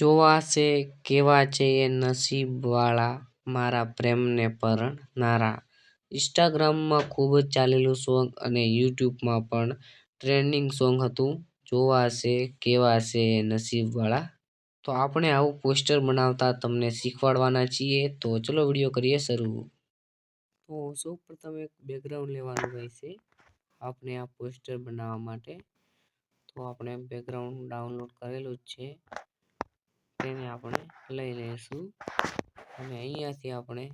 જોવા છે, કેવા છે એ નસીબવાળા મારા પ્રેમને પરણનારા ઇન્સ્ટાગ્રામમાં ખૂબ જ ચાલેલું સોંગ અને યુટ્યુબમાં પણ ટ્રેન્ડિંગ સોંગ હતું. જોવાશે કેવા છે એ નસીબવાળા? તો આપણે આવું પોસ્ટર બનાવતા તમને શીખવાડવાના છીએ. તો ચલો વીડિયો કરીએ શરૂ. તો સૌ પ્રથમ એક બેકગ્રાઉન્ડ લેવાનું રહેશે. આપણે આ પોસ્ટર બનાવવા માટે. તો આપણે બેકગ્રાઉન્ડ ડાઉનલોડ કરેલું જ છે. તેને આપણે લઈ લઈશું. અને અહીંયાથી આપણે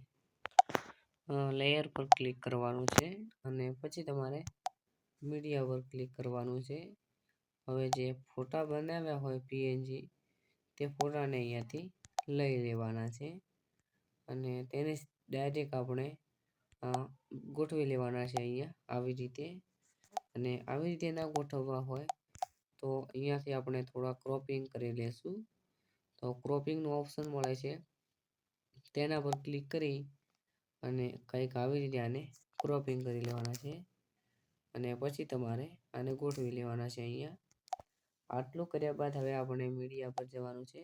લેયર પર ક્લિક કરવાનું છે. અને પછી તમારે મીડિયા પર ક્લિક કરવાનું છે. હવે જે ફોટા બનાવ્યા હોય પીએનજી તે ફોટાને અહીંયાથી લઈ લેવાના છે. અને તેને ડાયરેક્ટ આપણે ગોઠવી લેવાના છે અહીંયા આવી રીતે. અને આવી રીતે ના ગોઠવવા હોય તો અહીંયાથી આપણે થોડા ક્રોપિંગ કરી લેશું. તો ક્રોપિંગનું ઓપ્શન મળે છે. તેના પર ક્લિક કરી અને કંઈક આવી રીતે આને ક્રોપિંગ કરી લેવાના છે. અને પછી તમારે આને ગોઠવી લેવાના છે અહીંયા. આટલું કર્યા બાદ હવે આપણે મીડિયા પર જવાનું છે.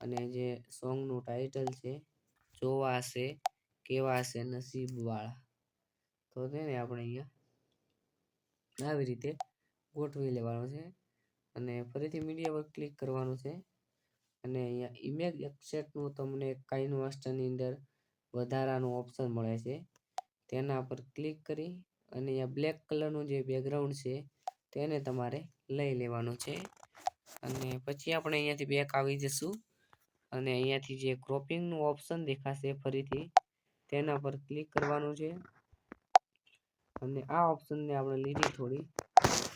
અને જે સોંગનું ટાઇટલ છે જોવાશે છે કેવા છે નસીબવાળા તો તેને આપણે અહીંયા આવી રીતે ગોઠવી લેવાનું છે. અને ફરીથી મીડિયા પર ક્લિક કરવાનું છે. અને અહીંયા ઇમેજ એક્સેટનું તમને કાઇન માસ્ટરની અંદર વધારાનું ઓપ્શન મળે છે, તેના પર ક્લિક કરી અને અહીંયા બ્લેક કલરનું જે બેકગ્રાઉન્ડ છે, તેને તમારે લઈ લેવાનું છે. અને પછી આપણે અહીંયાથી બેક આવી જશું અને અહીંયાથી જે ક્રોપિંગનું ઓપ્શન દેખાશે ફરીથી, તેના પર ક્લિક કરવાનું છે. અને આ ઓપ્શનને આપણે લીટી થોડી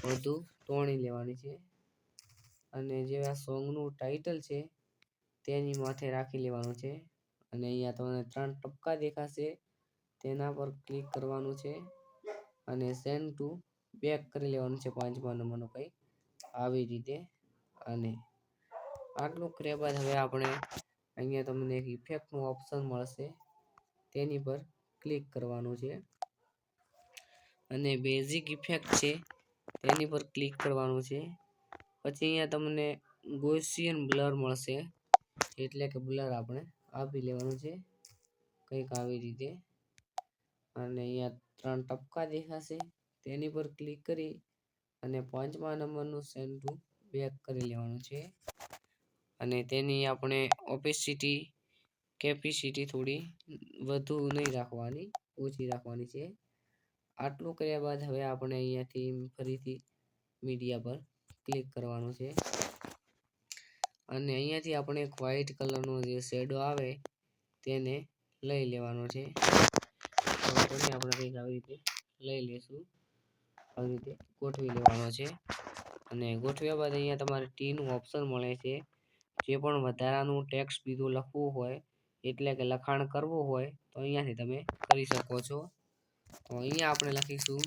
વધુ તોણી લેવાની છે. અને જે આ સોંગનું ટાઇટલ છે, તેની માથે રાખી લેવાનું છે. અને અહીંયા તમને ત્રણ ટપકા દેખાશે. તેના પર ક્લિક કરવાનું છે. અને સેન્ડ ટુ બેક કરી લેવાનું છે પાંચમા નંબરનું કંઈક. આવી રીતે. અને આટલું કર્યા બાદ હવે આપણે અહીંયા તમને એક ઇફેક્ટનું ઓપ્શન મળશે. તેની પર ક્લિક કરવાનું છે. અને બેઝિક ઇફેક્ટ છે, તેની પર ક્લિક કરવાનું છે. પછી અહીંયા તમને ગોસિયન બ્લર મળશે. એટલે કે બ્લર આપણે આપી લેવાનું છે. કંઈક આવી રીતે. અને અહીંયા ત્રણ ટપકા દેખાશે. તેની પર ક્લિક કરી અને પાંચમા નંબરનું સેન્ડ બેક કરી લેવાનું છે. અને તેની આપણે ઓપેસિટી, કેપેસિટી થોડી વધુ નહીં રાખવાની, ઓછી રાખવાની છે. આટલું કર્યા બાદ હવે આપણે અહીંયાથી ફરીથી મીડિયા પર ક્લિક કરવાનું છે. અને અહીંયાથી આપણે એક વ્હાઈટ કલરનો જે શેડો આવે, તેને લઈ લેવાનો છે. તેને આપણે કંઈક આવી રીતે લઈ લઈશું આવી રીતે ગોઠવી લેવાનો છે. અને ગોઠવ્યા બાદ અહીંયા તમારે ટીનું ઓપ્શન મળે છે. જે પણ વધારાનું ટેક્સ બીજું લખવું હોય, એટલે કે લખાણ કરવું હોય, તો અહીંયાથી તમે કરી શકો છો. તો અહીંયા આપણે લખીશું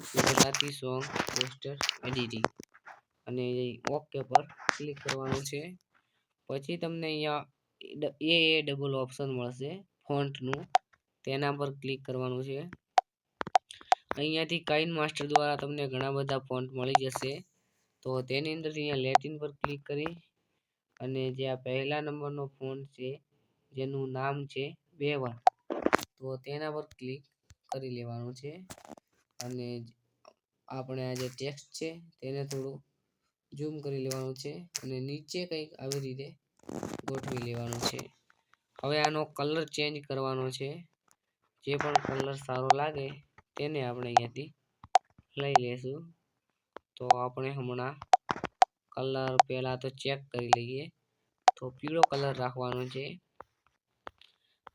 ગુજરાતી સોંગ પોસ્ટર એડિટિંગ અને ઓકે પર ક્લિક કરવાનું છે. પછી તમને અહીંયા એ એ ડબલ ઓપ્શન મળશે ફોન્ટનું તેના પર ક્લિક કરવાનું છે. અહીંયાથી કાઇન માસ્ટર દ્વારા તમને ઘણા બધા ફોન્ટ મળી જશે. તો તેની અંદર અહીંયા લેટિન પર ક્લિક કરી અને જે આ પહેલા નંબરનો ફોન્ટ છે, જેનું નામ છે બેવન તો તેના પર ક્લિક કરી લેવાનું છે. અને આપણે આ જે ટેક્સ્ટ છે, તેને થોડું ઝૂમ કરી લેવાનું છે અને નીચે કંઈક આવી રીતે ગોઠવી લેવાનું છે. હવે આનો કલર ચેન્જ કરવાનો છે. જે પણ કલર સારો લાગે તેને આપણે અહીંયાથી લઈ લઈશું તો આપણે હમણાં કલર પહેલાં તો ચેક કરી લઈએ. તો પીળો કલર રાખવાનો છે.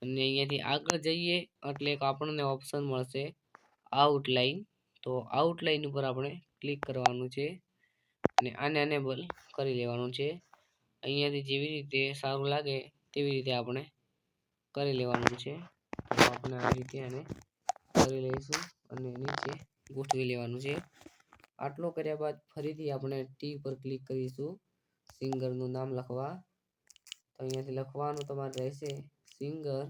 અને અહીંયાથી આગળ જઈએ એટલે આપણને ઓપ્શન મળશે આઉટલાઈન તો આઉટલાઈન ઉપર આપણે ક્લિક કરવાનું છે. અને આને એનેબલ કરી લેવાનું છે. અહીંયાથી જેવી રીતે સારું લાગે તેવી રીતે આપણે કરી લેવાનું છે. આપણે આ રીતે આને કરી લઈશું અને નીચે ગોઠવી લેવાનું છે. આટલો કર્યા બાદ ફરીથી આપણે ટી પર ક્લિક કરીશું. સિંગરનું નામ લખવા. તો અહીંયાથી લખવાનું તમારે રહેશે સિંગર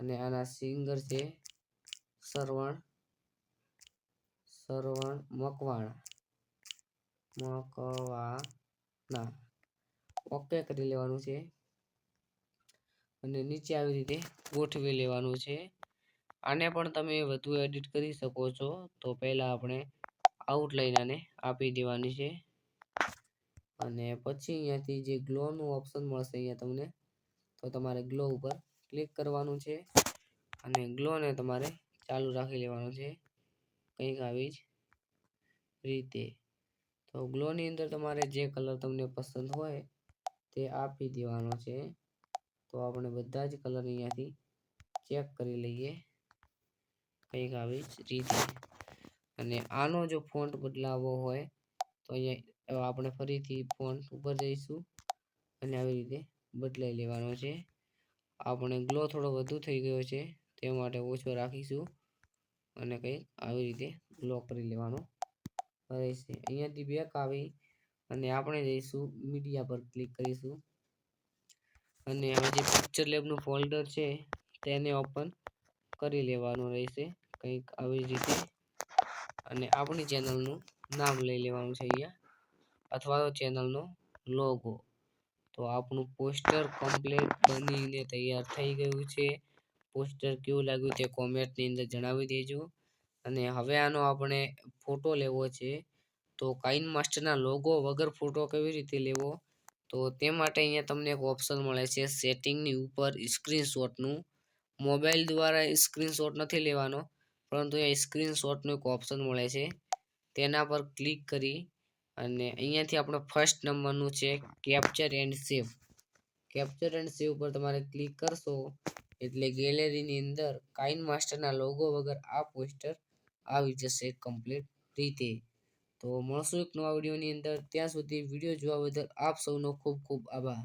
અને આના સિંગર છે. સરવણ. સરવણ મકવાણા. મકવાના ઓકે કરી લેવાનું છે. અને નીચે આવી રીતે ગોઠવી લેવાનું છે. આને પણ તમે વધુ એડિટ કરી શકો છો. તો પહેલાં આપણે આઉટલાઈન આને આપી દેવાની છે. અને પછી અહીંયાથી જે ગ્લોનું ઓપ્શન મળશે અહીંયા તમને, તો તમારે ગ્લો ઉપર ક્લિક કરવાનું છે. અને ગ્લોને તમારે ચાલુ રાખી લેવાનું છે. કંઈક આવી જ રીતે. તો ગ્લોની અંદર તમારે જે કલર તમને પસંદ હોય તે આપી દેવાનો છે. તો આપણે બધા જ કલર અહીંયાથી ચેક કરી લઈએ. કંઈક આવી જ રીતે. અને આનો જો ફોન્ટ બદલાવવો હોય તો અહીંયા આપણે ફરીથી ફોન્ટ ઉપર જઈશું અને આવી રીતે બદલાઈ લેવાનો છે. આપણે ગ્લો થોડો વધુ થઈ ગયો છે તે માટે ઓછો રાખીશું અને કંઈક આવી રીતે ગ્લો કરી લેવાનો. રહેશે અહીંયાથી બેક આવી અને આપણે જઈશું મીડિયા પર ક્લિક કરીશું. અને હવે જે પિક્ચર લેબનું ફોલ્ડર છે, તેને ઓપન કરી લેવાનું રહેશે કંઈક આવી રીતે. અને આપણી ચેનલનું નામ લઈ લેવાનું છે અહીંયા, અથવા તો ચેનલનો લોગો તો આપણું પોસ્ટર કમ્પ્લીટ બનીને તૈયાર થઈ ગયું છે. પોસ્ટર કેવું લાગ્યું તે કોમેન્ટની અંદર જણાવી દેજો. અને હવે આનો આપણે ફોટો લેવો છે. તો કાઇન માસ્ટરના લોગો વગર ફોટો કેવી રીતે લેવો? તો તે માટે અહીંયા તમને એક ઓપ્શન મળે છે સેટિંગની ઉપર સ્ક્રીનશોટનું મોબાઈલ દ્વારા સ્ક્રીનશોટ નથી લેવાનો, પરંતુ અહીંયા સ્ક્રીનશોટનું એક ઓપ્શન મળે છે. તેના પર ક્લિક કરી અને અહીંયાથી આપણે ફર્સ્ટ નંબરનું છે capture and save capture and save પર તમારે ક્લિક કરશો એટલે ગેલેરીની અંદર કાઇન માસ્ટરના લોગો વગર આ પોસ્ટર આવી જશે કમ્પ્લીટ રીતે. તો મળશું એક નવા વિડીયોની અંદર. ત્યાં સુધી વીડિયો જોવા બદલ આપ સૌનો ખૂબ ખૂબ આભાર.